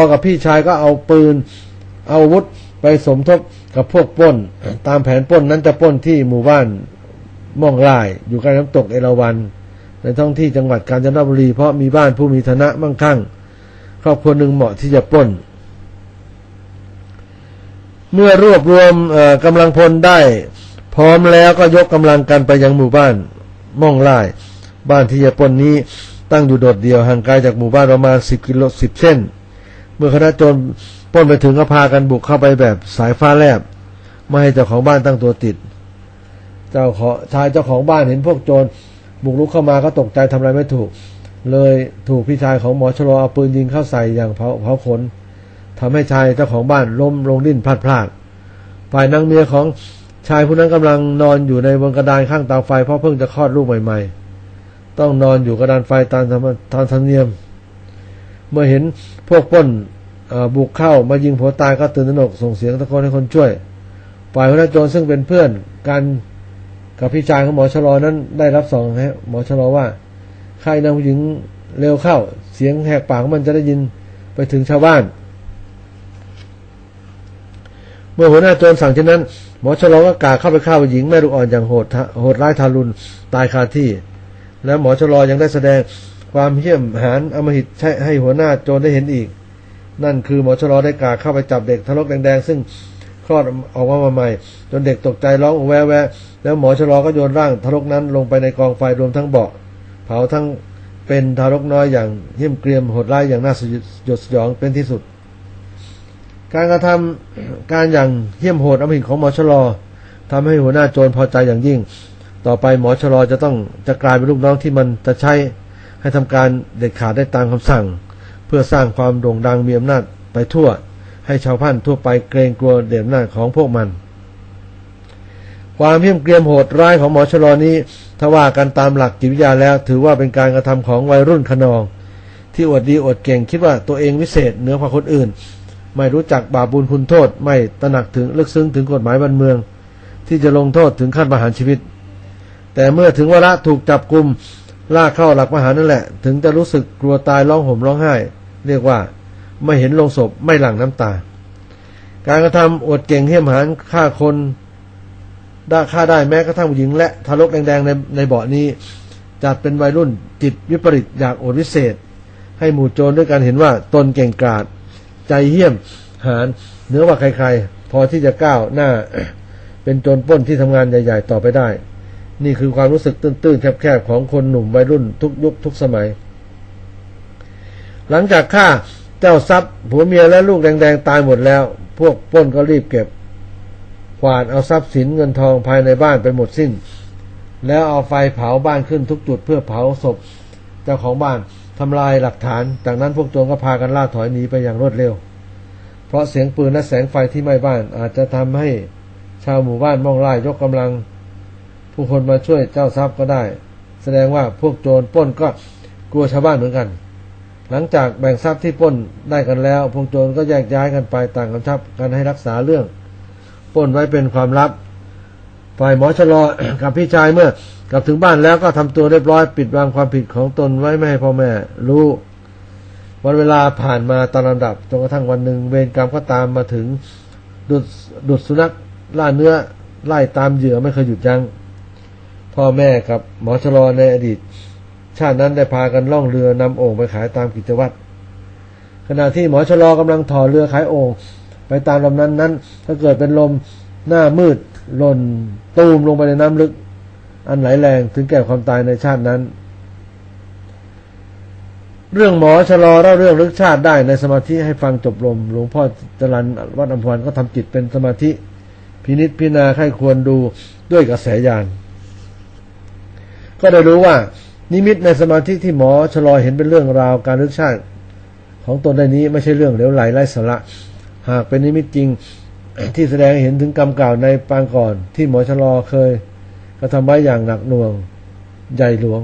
พอกับพี่ชายก็เอาปืน เอาอาวุธไปสมทบกับพวกป้น ตามแผนป้นนั้นจะป้นที่หมู่บ้านม่องราย อยู่ใกล้น้ำตกเอราวัณในท้องที่จังหวัดกาญจนบุรี เพราะมีบ้านผู้มีฐานะมั่งคั่ง ครอบครัวหนึ่งเหมาะที่จะป้น เมื่อรวบรวมเอ่อกำลังพลได้ พร้อมแล้วก็ยกกำลังกันไปยังหมู่บ้านม่องราย บ้านที่จะป้นนี้ตั้งอยู่โดดเดียวห่างไกลจากหมู่บ้านประมาณ10กิโล10เส้น เมื่อคณะโจรปล้นไปถึงก็พากันบุกเข้าไปแบบสายฟ้าแลบ ไม่ให้เจ้าของบ้านตั้งตัวติด เจ้าของชายเจ้าของบ้านเห็นพวกโจรบุกรุกเข้ามาก็ตกใจทำอะไรไม่ถูก เลยถูกพี่ชายของหมอชะลเอาปืนยิงเข้าใส่อย่างเผาเผาขนทำให้ชายเจ้าของบ้านล้มลงดิ้นพลาดพลาดฝ่ายนางเมียของชายผู้นั้นกำลังนอนอยู่ในบนกระดานข้างเตาไฟเพราะเพิ่งจะคลอดลูกใหม่ ๆ ต้องนอนอยู่กระดานไฟตามธรรมตามธรรมเนียม เมื่อเห็นพวกป้นบุกเข้ามายิงผัวตายก็ตื่นตระหนกส่งเสียงตะโกนให้คนช่วยฝ่ายหัวหน้าโจรซึ่งเป็นเพื่อนกันกับพี่ชายของหมอชะลอนั้นได้รับสองฮะหมอชะลอว่าใครนางหญิงเร็วเข้า เสียงแหกปากมันจะได้ยินไปถึงชาวบ้าน เมื่อหัวหน้าโจรสั่งเช่นนั้น หมอชะลอก็กาเข้าไปฆ่าหญิงแม่ลูกอ่อนอย่างโหดทะโหดร้ายทารุณตายคาที่ และหมอชะลอยังได้แสดง ความเหี้ยมหาญอมหิตใช้ให้หัวหน้าโจรได้เห็นอีก นั่นคือหมอชะลอได้กาเข้าไปจับเด็กทารกแดงๆ ซึ่งคลอดออกมาใหม่ จนเด็กตกใจร้องแวะแวะแล้วหมอชะลอก็โยนร่างทารกนั้นลงไปในกองไฟรวมทั้งเบาะเผาทั้งเป็นทารกน้อยอย่างเหี้ยมเกรียมโหดร้ายอย่างน่าสยดสยองเป็นที่สุด การกระทำการอย่างเหี้ยมโหดอำมหิตของหมอชะลอทำให้หัวหน้าโจรพอใจอย่างยิ่ง ต่อไปหมอชะลอจะต้องจะกลายเป็นลูกน้องที่มันจะใช้ ให้ทำการเด็ดขาดได้ตามคำสั่ง เพื่อสร้างความโด่งดังมีอำนาจไปทั่ว ให้ชาวพันธุ์ทั่วไปเกรงกลัวเดชอำนาจของพวกมัน ความเพี้ยมเกรียมโหดร้ายของหมอชลอนี้ถ้าว่ากันตามหลักจิตวิทยาแล้ว ถือว่าเป็นการกระทำของวัยรุ่นขนอง ที่อวดดีอวดเก่งคิดว่าตัวเองวิเศษเหนือกว่าคนอื่น ไม่รู้จักบาปบุญคุณโทษ ไม่ตระหนักถึงลึกซึ้งถึงกฎหมายบ้านเมือง ที่จะลงโทษถึงขั้นประหารชีวิต แต่เมื่อถึงวาระถูกจับกลุ่ม ลากเข้าหลักประหานั่นแหละ ถึงจะรู้สึกกลัวตายร้องห่มร้องไห้ เรียกว่าไม่เห็นลงศพไม่หลั่งน้ำตา การกระทำอดเก่งเหี้ยมหานฆ่าคนได้ฆ่าได้แม้กระทั่งผู้หญิง และทารกแดงๆในในเบาะนี้จัดเป็นวัยรุ่นจิตวิปริตอยากอดวิเศษ ให้หมู่โจรด้วยการเห็นว่าตนเก่งกาจใจเหี้ยมหานเหนือกว่าใครๆ พอที่จะก้าวหน้า เป็นโจรป้นที่ทำงานใหญ่ ๆ ต่อไปได้ นี่คือความรู้สึกตื้นๆ แคบๆ ของคนหนุ่มวัยรุ่นทุกยุคทุกสมัย หลังจากฆ่าเจ้าทรัพย์ผัวเมียและลูกแดงๆ ตายหมดแล้ว พวกป้นก็รีบเก็บกวาดเอาทรัพย์สินเงินทองภายในบ้านไปหมดสิ้น แล้วเอาไฟเผาบ้านขึ้นทุกจุดเพื่อเผาศพเจ้าของบ้านทำลายหลักฐาน จากนั้นพวกโจรก็พากันล่าถอยหนีไปอย่างรวดเร็ว เพราะเสียงปืนและแสงไฟที่ไหม้บ้านอาจจะทำให้ชาวหมู่บ้านมองไล่ยกกำลัง ผู้คนมาช่วยเจ้าทรัพย์ก็ได้ แสดงว่าพวกโจรปล้นก็กลัวชาวบ้านเหมือนกัน หลังจากแบ่งทรัพย์ที่ปล้นได้กันแล้ว พวกโจรก็แยกย้ายกันไปต่างกำชับกันให้รักษาเรื่องปล้นไว้เป็นความลับฝ่ายหมอชะลอกับพี่ชายเมื่อกลับถึงบ้านแล้วก็ทำตัวเรียบร้อยปิดบังความผิดของตนไว้ไม่ให้พ่อแม่รู้วันเวลาผ่านมาตามลำดับจนกระทั่งวันหนึ่งเวรกรรมก็ตามมาถึงดุดดุดสุนัขล่าเนื้อไล่ตามเหยื่อไม่เคยหยุดยัง้ง พ่อแม่กับหมอชะลอในอดีต ชาตินั้นได้พากันล่องเรือนำโอ่งไปขายตามกิจวัตรขณะที่หมอชะลอกำลังถอเรือขายโอ่งไปตามลำนั้นนั้นถ้าเกิดเป็นลมหน้ามืดหล่นตูมลงไปในน้ำลึก อันไหลแรงถึงแก่ความตายในชาตินั้น เรื่องหมอชะลอเล่าเรื่องลึกชาติได้ในสมาธิให้ฟังจบลมหลวงพ่อจรันวัดอัมพวันก็ทำจิตเป็นสมาธิ พินิษพิจารณาให้ควรดูด้วยกระแสญาณ ก็ได้รู้ว่า นิมิตในสมาธิที่หมอชะลอยเห็นเป็นเรื่องราวการลึกชาติ ของตนในนี้ไม่ใช่เรื่องเหลวไหลไร้สาระหากเป็นนิมิตจริงที่แสดงเห็นถึงกรรมเก่าในปางก่อน ที่หมอชะลอเคยกระทำไว้อย่างหนักหน่วงใหญ่หลวง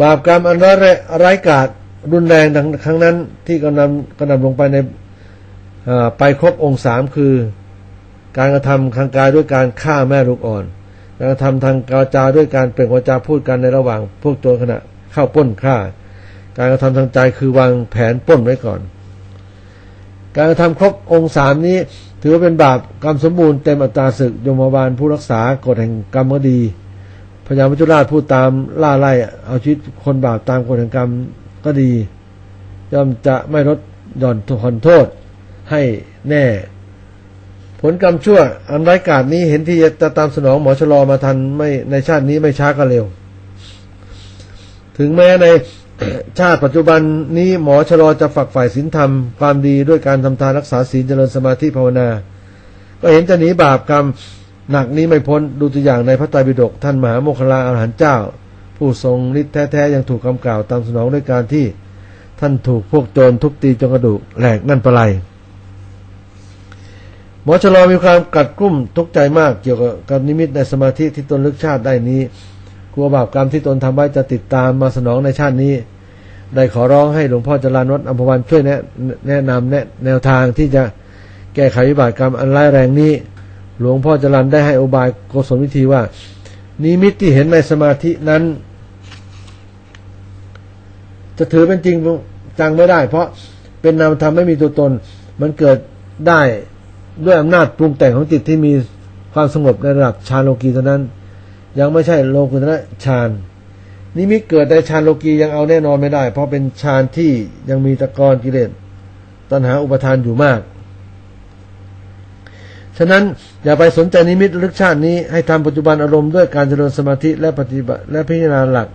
บาปกรรมอันร้ายรงร้ายกาจรุนแรงดังครั้งนั้นที่กำนำกระนำลงไปในไปครบองค์สามคือ การกระทำทางกายด้วยการฆ่าแม่ลูกอ่อน การกระทำทางกาจาด้วยการเปล่งวาจาพูดกันในระหว่าง พวกโจรขณะเข้าป้นฆ่า การกระทำทางใจคือวางแผนป้นไว้ก่อน การกระทำครบองค์สามนี้ ถือว่าเป็นบาปกรรมสมบูรณ์เต็มอัตราศึกยมบาลผู้รักษากฎแห่งกรรมก็ดีพญามัจจุราชผู้ตามล่าไล่เอาชีวิตคนบาปตามกฎแห่งกรรมก็ดีย่อมจะไม่ลดหย่อนผ่อนโทษให้แน่ ผลกรรมชั่วอันร้ายกาจนี้เห็นที่จะตามสนองหมอชะลอมาทันไม่ในชาตินี้ไม่ช้าก็เร็ว ถึงแม้ในชาติปัจจุบันนี้หมอชะลอจะฝักฝ่ายศีลธรรมความดีด้วยการทำทานรักษาศีลเจริญสมาธิภาวนา ก็เห็นจะหนีบาปกรรมหนักนี้ไม่พ้นดูตัวอย่างในพระไตรปิฎกท่านมหาโมคคลาอรหันต์เจ้า ผู้ทรงฤทธิ์แท้ๆยังถูกคำกล่าวตามสนองด้วยการที่ท่านถูกพวกโจรทุบตีจนกระดูกแหลกนั่นปะไร หมอชะลอมีความกัดกุ้มทุกใจมากเกี่ยวกับกับนิมิตในสมาธิที่ตนลึกชาติได้นี้กลัวบาปกรรมที่ตนทำไว้จะติดตามมาสนองในชาตินี้ ได้ขอร้องให้หลวงพ่อจรานวัดอัมพวันช่วยแนะแนะนำแนะแนวทางที่จะแก้ไขวิบากกรรมอันร้ายแรงนี้ หลวงพ่อจรันได้ให้อุบายโกศลวิธีว่า นิมิตที่เห็นในสมาธินั้น จะถือเป็นจริงจังไม่ได้ เพราะเป็นนามธรรมไม่มีตัวตน มันเกิดได้ ด้วยอำนาจปรุงแต่งของจิตที่มีความสงบในระดับฌานโลกีเท่านั้น ยังไม่ใช่โลกุตระฌานนิมิตเกิดในฌานโลกียังเอาแน่นอนไม่ได้ เพราะเป็นฌานที่ยังมีตะกอนกิเลสตัณหาอุปทานอยู่มาก ฉะนั้นอย่าไปสนใจนิมิตลึกชาตินี้ให้ทำปัจจุบันอารมณ์ด้วยการเจริญสมาธิและปฏิบัติและพิจารณาหลัก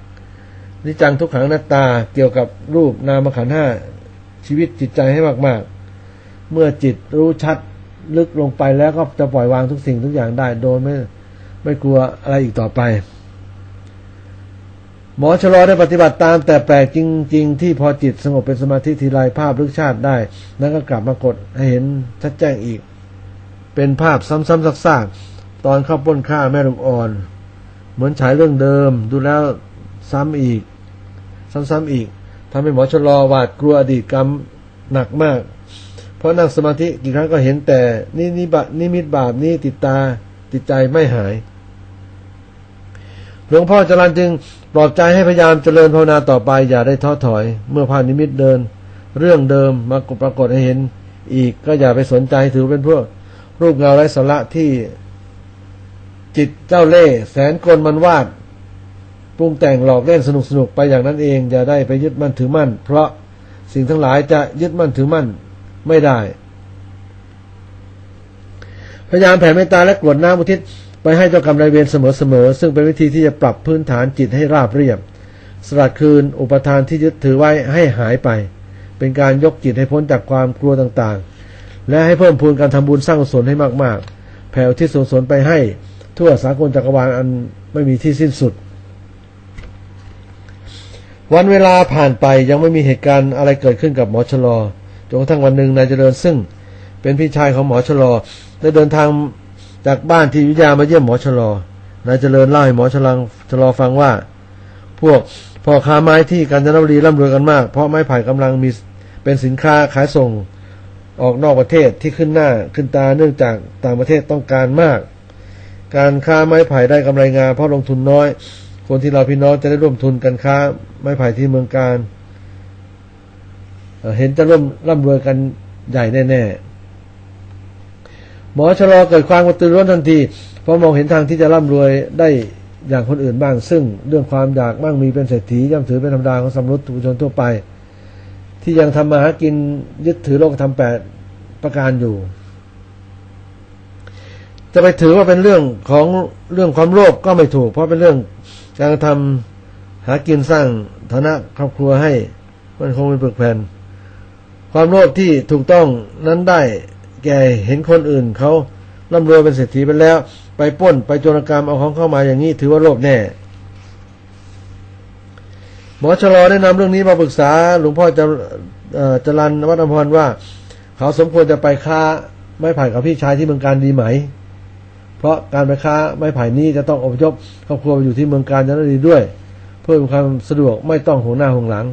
นิจังทุกขังนัตตาเกี่ยวกับรูปนามขันห้าชีวิตจิตใจให้มาก ๆ เมื่อจิตรู้ชัด ลึกลงไปแล้วก็จะปล่อยวางทุกสิ่งทุกอย่างได้ โดยไม่ไม่กลัวอะไรอีกต่อไป หมอชะลอได้ปฏิบัติตาม แต่แปลกจริง ๆ ที่พอจิตสงบเป็นสมาธิทีไรภาพลึกชาติได้แล้วก็กลับมากดให้เห็นชัดแจ้งอีก เป็นภาพซ้ำๆซากๆตอนเข้าป้นฆ่าแม่ลูกอ่อน เหมือนฉายเรื่องเดิม ดูแล้วซ้ำอีก ซ้ำๆอีกทำให้หมอชะลอหวาดกลัวอดีตกรรมหนักมาก เพราะนั่งสมาธิกี่ครั้งก็เห็นแต่นี่นี่บะนิมิตบาปนี่ติดตาติดใจไม่หาย หลวงพ่อจรันจึงปลอบใจให้พยายามเจริญภาวนาต่อไปอย่าได้ท้อถอย เมื่อผ่านนิมิตเดิน เรื่องเดิมมาปรากฏให้เห็น อีกก็อย่าไปสนใจถือเป็นพวก รูปเงาไร้สาระที่จิตเจ้าเล่ห์แสนกลมันวาดปรุงแต่งหลอกเล่นสนุกสนุกไปอย่างนั้นเอง อย่าได้ไปยึดมั่นถือมั่น เพราะสิ่งทั้งหลายจะยึดมั่นถือมั่น ไม่ได้ พยายามแผ่เมตตาและกรวดน้ำอุทิศไปให้เจ้ากรรมนายเวรเสมอๆ ซึ่งเป็นวิธีที่จะปรับพื้นฐานจิตให้ราบเรียบ สลัดคืนอุปทานที่ยึดถือไว้ให้หายไป เป็นการยกจิตให้พ้นจากความกลัวต่างๆ และให้เพิ่มพูนการทำบุญสร้างกุศลให้มากๆ แผ่ที่ส่วนสนไปให้ทั่วสากลจักรวาลอันไม่มีที่สิ้นสุด วันเวลาผ่านไปยังไม่มีเหตุการณ์อะไรเกิดขึ้นกับหมอชะลอ จนกระทั่งวันหนึ่งนายเจริญซึ่ง เป็นพี่ชายของหมอชะลอได้เดินทางจากบ้านที่อยุธยามาเยี่ยมหมอชะลอนายเจริญเล่าให้หมอชะลังชะลอฟังว่า พวกพ่อค้าไม้ที่กาญจนบุรีร่ำรวยกันมาก เพราะไม้ไผ่กำลังมีเป็นสินค้าขายส่งออกนอกประเทศที่ขึ้นหน้าขึ้นตาเนื่องจากต่างประเทศต้องการมาก การค้าไม้ไผ่ได้กำไรงานเพราะลงทุนน้อย คนที่เราพี่น้องจะได้ร่วมทุนกันค้าไม้ไผ่ที่เมืองการ เห็นจะร่วมร่ำรวยกันใหญ่แน่ๆหมอชะลอเกิดความกระตือร้นทันทีเพราะมองเห็นทางที่จะร่ำรวยได้อย่างคนอื่นบ้าง ซึ่งเรื่องความอยากมั่งมีเป็นเศรษฐีย่อมถือเป็นธรรมดาของสมรุษทุชนทั่วไป ที่ยังทำมาหากินยึดถือโลกธรรมแปดประการอยู่ จะไปถือว่าเป็นเรื่องของเรื่องความโลภก็ไม่ถูก เพราะเป็นเรื่องการทำหากินสร้างฐานะครอบครัวให้มันคงเป็นเปึกแผ่น ความโลภที่ถูกต้องนั้นได้แก่เห็นคนอื่นเขาร่ำรวยเป็นเศรษฐีไปแล้ว ไปป้นไปโจรกรรมเอาของเข้ามาอย่างนี้ถือว่าโลภแน่หมอชะลอได้นำเรื่องนี้มาปรึกษาหลวงพ่อจะจรันวัฒนพรว่า เขาสมควรจะไปค้าไม้ไผ่กับพี่ชายที่เมืองการดีไหม เพราะการไปค้าไม้ไผ่นี้จะต้องอพยพครอบครัวอยู่ที่เมืองการจะได้ดีด้วย เพื่อความสะดวกไม่ต้องห่วงหน้าห่วงหลัง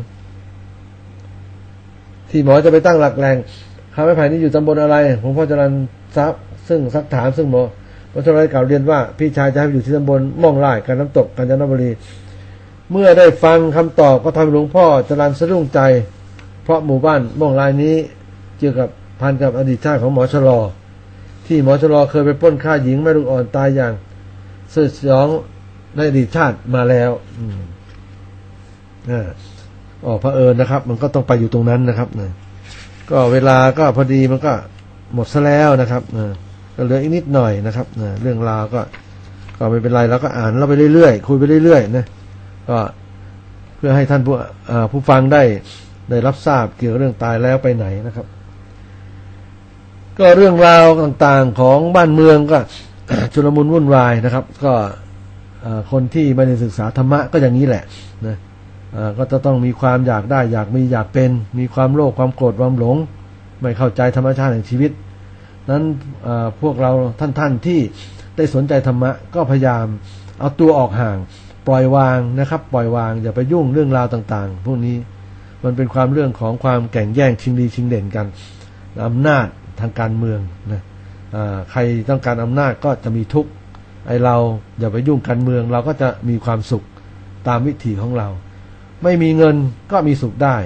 ที่หมอจะไปตั้งหลักแหล่งค้าไม้ไผ่นี้อยู่ตำบลอะไรหลวงพ่อจรันทรัพย์ซึ่งสักถามซึ่งหมอหมอชลอยกล่าวเรียนว่าพี่ชายจะให้อยู่ที่ตำบลม่องไร่การน้ำตกกาญจนบุรี เมื่อได้ฟังคำตอบก็ทำให้หลวงพ่อจรันสะดุ้งใจ เพราะหมู่บ้านม่วงรายนี้เกี่ยวกับพันกับอดีตชาติของหมอชลอ ที่หมอชลอเคยไปป้นฆ่าหญิงแม่ลูกอ่อนตายอย่างสยดสยองในอดีตชาติมาแล้ว อืมอ่า อ๋อพระเอิญนะครับ มันก็ต้องไปอยู่ตรงนั้นนะครับนะก็เวลาก็พอดีมันก็หมดซะแล้วนะครับนะก็เหลืออีกนิดหน่อยนะครับนะเรื่องราวก็ ก็ไม่เป็นไรเราก็อ่านเราไปเรื่อยๆ คุยไปเรื่อยๆนะก็เพื่อให้ท่านผู้ผู้ฟังได้ได้รับทราบเกี่ยวกับเรื่องตายแล้วไปไหนนะครับ ก็เรื่องราวต่างๆของบ้านเมืองก็ชุลมุนวุ่นวายนะครับ ก็คนที่ไม่ได้ศึกษาธรรมะก็อย่างนี้แหละนะ ก็จะต้องมีความอยากได้อยากมีอยากเป็น มีความโลภความโกรธความหลง ไม่เข้าใจธรรมชาติแห่งชีวิต นั้นพวกเราท่านๆที่ได้สนใจธรรมะก็พยายามเอาตัวออกห่าง ปล่อยวางนะครับ ปล่อยวางอย่าไปยุ่งเรื่องราวต่างๆ พวกนี้มันเป็นความเรื่องของความแข่งแย่งชิงดีชิงเด่นกันอำนาจทางการเมืองนะใครต้องการอำนาจก็จะมีทุกข์ไอเราอย่าไปยุ่งการเมือง เราก็จะมีความสุขตามวิถีของเรา ไม่มีเงินก็มีสุขได้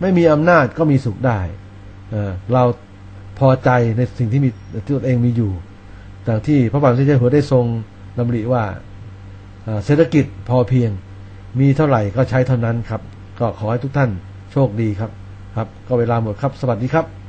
ไม่มีอำนาจก็มีสุขได้เอเราพอใจในสิ่งที่มีที่ตนเองมีอยู่ดังที่พระบาทสมเด็จหัวได้ทรงดำริว่าเศรษฐกิจพอเพียง มีเท่าไหร่ก็ใช้เท่านั้นครับ ก็ขอให้ทุกท่านโชคดีครับ ครับ ก็เวลาหมดครับ สวัสดีครับ